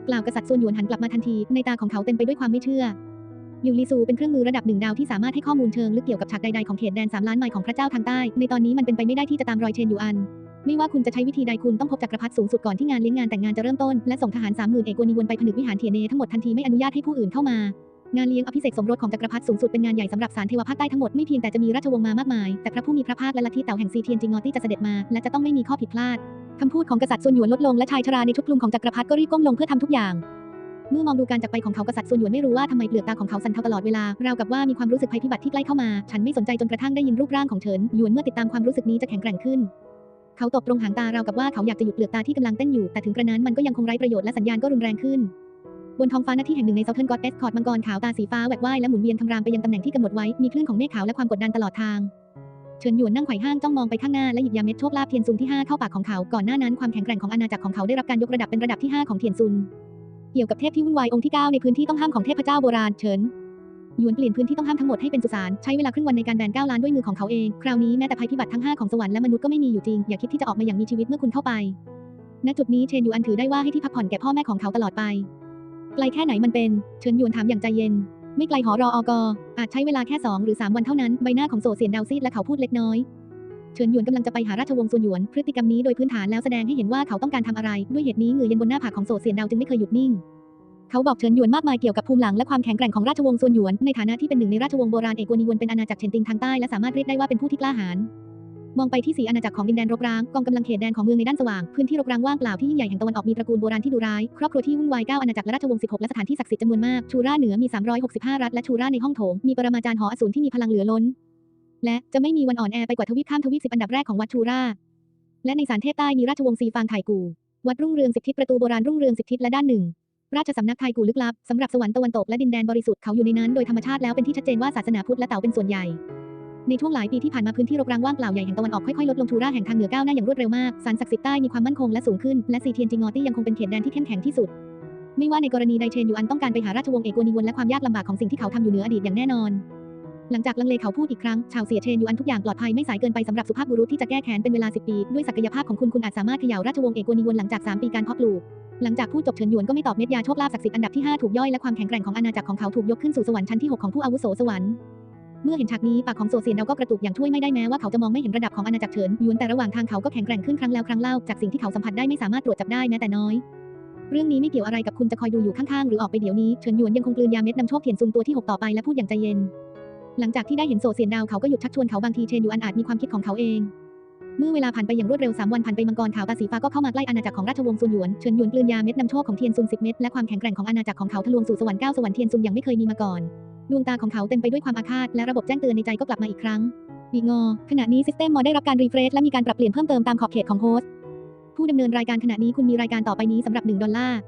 กล่าวกษัตริย์ส่วนหยวนหันกลับมาทันที ในตาของเขาเต็มไปด้วยความไม่เชื่อลิวลีซูเป็นเครื่องมือระดับหนึ่งดาวที่สามารถให้ข้อมูลเชิงลึกเกี่ยวกับฉากใดๆของเขตแดนสามล้านไมล์ของพระเจ้าทางใต้ ในตอนนี้มันเป็นไปไม่ได้ที่จะตามรอยเชนยูอัน ไม่ว่าคุณจะใช้วิธีใดคุณต้องพบจักรพรรดิสูงสุดก่อนที่งานเลี้ยงงานแต่งงานจะเริ่มต้น และส่งทหารสามหมื่นเอกวนีวนไปผนึกวิหารเทียเนทั้งหมดทันทีไม่อนุญาตให้ผู้อื่นเข้ามางานเลี้ยงอภิเษกสมรสของจักรพรรดิสูงสุดเป็นงานใหญ่สำหรับสารเทวภาคใต้ทั้งหมดไม่เพียงแต่จะมีราชวงศ์มามากมาย แต่พระผู้มีพระภาคและลัทธิเต่าแห่งซีเทียนจิงอตี้จะเสด็จมา และจะต้องไม่มีข้อผิดพลาดคำพูดของกษัตริย์ส่วนหยวนลดลงและชายชราในชุดคลุมของจักรพรรดิก็รีบก้มลงเพื่อทำทุกอย่าง เมื่อมองดูการจากไปของเขากษัตริย์ส่วนหยวนไม่รู้ว่าทำไมเปลือกตาของเขาสั่นเทาตลอดเวลาราวกับว่ามีความรู้สึกภัยพิบัติที่ใกล้เข้ามา ฉันไม่สนใจจนกระทั่งได้ยินรูปร่างของเฉินหยวนเมื่อติดตามความรู้สึกนี้จะแข็งแกร่งขึ้น เขาตบตรงหางตาราวกับว่าเขาอยากจะหยุดเปลือกตาที่กำลังเต้นอยู่ แต่ถึงกระนั้นมันก็ยังคงไร้ประโยชน์และสัญญาณก็รุนแรงขึ้น บนท้องฟ้าหน้าที่แห่งหนึ่งในเซาเทิร์นกอดเอสคอร์ดมังกรขาวตาสีฟ้าแหวกว่ายและหมุนเวียนคำรามไปยังตำแหน่งที่กำหนดไว้ มีคลื่นของเมฆขาวและความกดดันตลอดทาง เฉินหยวนนั่งไขว่ห้างจ้องมองไปข้างหน้าและหยิบยาเม็ดโชคลาภเทียนซุนที่5เข้าปากของเขา ก่อนหน้านั้นความแข็งแกร่งของอาณาจักรของเขาได้รับการยกระดับเป็นระดับที่ 5 ของเทียนซุน เกี่ยวกับเทพที่วุ่นวายองค์ที่ 9 ในพื้นที่ต้องห้ามของเทพเจ้าโบราณเฉิน หยวนเปลี่ยนพื้นที่ต้องห้ามทั้งหมดให้เป็นสุสาน ใช้เวลาครึ่งวันในการแบน9ล้านด้วยมือของเขาเอง คราวนี้แม้แต่ภัยพิบัติทั้ง 5 ของสวรรค์และมนุษย์ก็ไม่มีอยู่จริง อย่าคิดที่จะออกมาอย่างมีชีวิตเมื่อคุณเข้าไป ณ จุดนี้เชนยูอันถือได้ว่าให้ที่พักผ่อนแก่พ่อแม่ของเขาตลอดไป ไกลแค่ไหนมันเป็นเฉินหยวนถามอย่างใจเย็น ไม่ไกลหอรออกอาจใช้เวลาแค่2หรือ3วันเท่านั้น ใบหน้าของโซเสียนดาวซีดและเขาพูดเล็กน้อยเฉินหยวนกำลังจะไปหาราชวงศ์ซุนหยวน พฤติกรรมนี้โดยพื้นฐานแล้วแสดงให้เห็นว่าเขาต้องการทำอะไร ด้วยเหตุนี้เงื่อเย็นบนหน้าผากของโซเสียนดาวจึงไม่เคยหยุดนิ่ง เขาบอกเฉินหยวนมากมายเกี่ยวกับภูมิหลังและความแข็งแกร่งของราชวงศ์ซุนหยวน ในฐานะที่เป็นหนึ่งในราชวงศ์โบราณเอกวนีวนเป็นอาณาจักรเฉินติงทางใต้และสามารถเรียกได้ว่าเป็นผู้ที่กล้าหาญมองไปที่สีอาณาจักรของดินแดนรกร้างกองกำลังเขตแดนของเมืองในด้านสว่าง พื้นที่รกร้างว่างเปล่าที่ยิ่งใหญ่แห่งตะวันออกมีตระกูลโบราณที่ดุร้าย ครอบครัวที่วุ่นวายเก้าอาณาจักรและราชวงศ์ 16 และสถานที่ศักดิ์สิทธิ์จำนวนมาก ชูราเหนือมี 365 รัฐและชูราในห้องโถง มีปรมาจารย์หออสูรที่มีพลังเหลือล้น และจะไม่มีวันอ่อนแอไปกว่าทวีปข้ามทวีปสิอันดับแรกของวัดชูรา และในสารเทพใต้มีราชวงศ์ซีฟางไถกู วัดรุ่งเรืองสิบทิศประตูโบราณรุ่งเรืองสิบทิศและด้านหนึ่ง ราชสำนักไทยกูลึกลับสำหรับสวรรค์ตะวันตกและดินแดนบริสุทธิ์เขาอยู่ในนั้นโดยธรรมชาติแล้วเป็นที่ชัดเจนว่าศาสนาพุทธและเต่าเป็นส่วนใหญ่ในช่วงหลายปีที่ผ่านมาพื้นที่รกร้างว่างเปล่าใหญ่แห่งตะวันออกค่อยๆลดลงทูราแห่งทางเหนือก้าวหน้าอย่างรวดเร็วมากสารศักดิ์สิทธิ์ใต้มีความมั่นคงและสูงขึ้น และซีเทียนจิงอตี้ยังคงเป็นเขตแดนที่เข้มแข็งที่สุด ไม่ว่าในกรณีใดเชนยูอันต้องการไปหาราชวงศ์เอกวนีวนและความยากลำบากของสิ่งที่เขาทำอยู่เหนืออดีตอย่างแน่นอน หลังจากลังเลเขาพูดอีกครั้ง ชาวเสียเชนยูอันทุกอย่างปลอดภัยไม่สายเกินไปสำหรับสุภาพบุรุษที่จะแก้แค้นเป็นเวลา10ปีด้วยศักยภาพของคุณคุณอาจสามารถเขย่าราชวงศ์เอกวนีวนหลังจาก3ปีการเพาะปลูก หลังจากพูดจบเฉินหยวนก็ไม่ตอบเม็ดยาโชคลาภศักดิ์สิทธิ์อันดับที่ 5 ถูกย่อยและความแข็งแกร่งของอาณาจักรของเขาถูกยกขึ้นสู่สวรรค์ชั้นที่ 6 ของผู้อาวุโสสวรรค์เมื่อเห็นฉากนี้ปากของโซเซียนเราก็กระตุกอย่างช่วยไม่ได้แม้ว่าเขาจะมองไม่เห็นระดับของอาณาจักรเฉินหยวนแต่ระหว่างทางเขาก็แข็งแกร่งขึ้นครั้งแล้วครั้งเล่าจากสิ่งที่เขาสัมผัสได้ไม่สามารถตรวจจับได้แม้แต่น้อยเรื่องนี้ไม่เกี่ยวอะไรกับคุณจะคอยดูอยู่ข้างๆ หรือออกไปเดี๋ยวนี้ เฉินหยวนยังคงกลืนยาเม็ดนำโชคเทียนซุนตัวที่หกต่อไปและพูดอย่างใจเย็น หลังจากที่ได้เห็นโซเซียนดาวเขาก็หยุดชักชวนเขาบางทีเชนยูอันอาจมีความคิดของเขาเอง เมื่อเวลาผ่านไปอย่างรวดเร็ว 3 วันผ่านไปมังกรขาวตาสีฟ้าก็เข้ามาใกล้อาณาจักรของราชวงศ์ซุนหยวนเฉินหยวนกลืนยาเม็ดนำโชคของเทียนซุน10เม็ดและความแข็งแกร่งของอาณาจักรของเขาทะลวงสู่สวรรค์9สวรรค์เทียนซุนอย่างไม่เคยมีมาก่อนดวงตาของเขาเต็มไปด้วยความอาฆาตและระบบแจ้งเตือนในใจก็กลับมาอีกครั้งบีงอขณะนี้ซิสเต็มมอได้รับการรีเฟรชและมีการปรับเปลี่ยนเพิ่มเติมตามขอบเขตของโฮสต์ผู้ดำเนินรายการขณะนี้คุณมีรายการต่อไปนี้สำหรับ1ดอลลาร์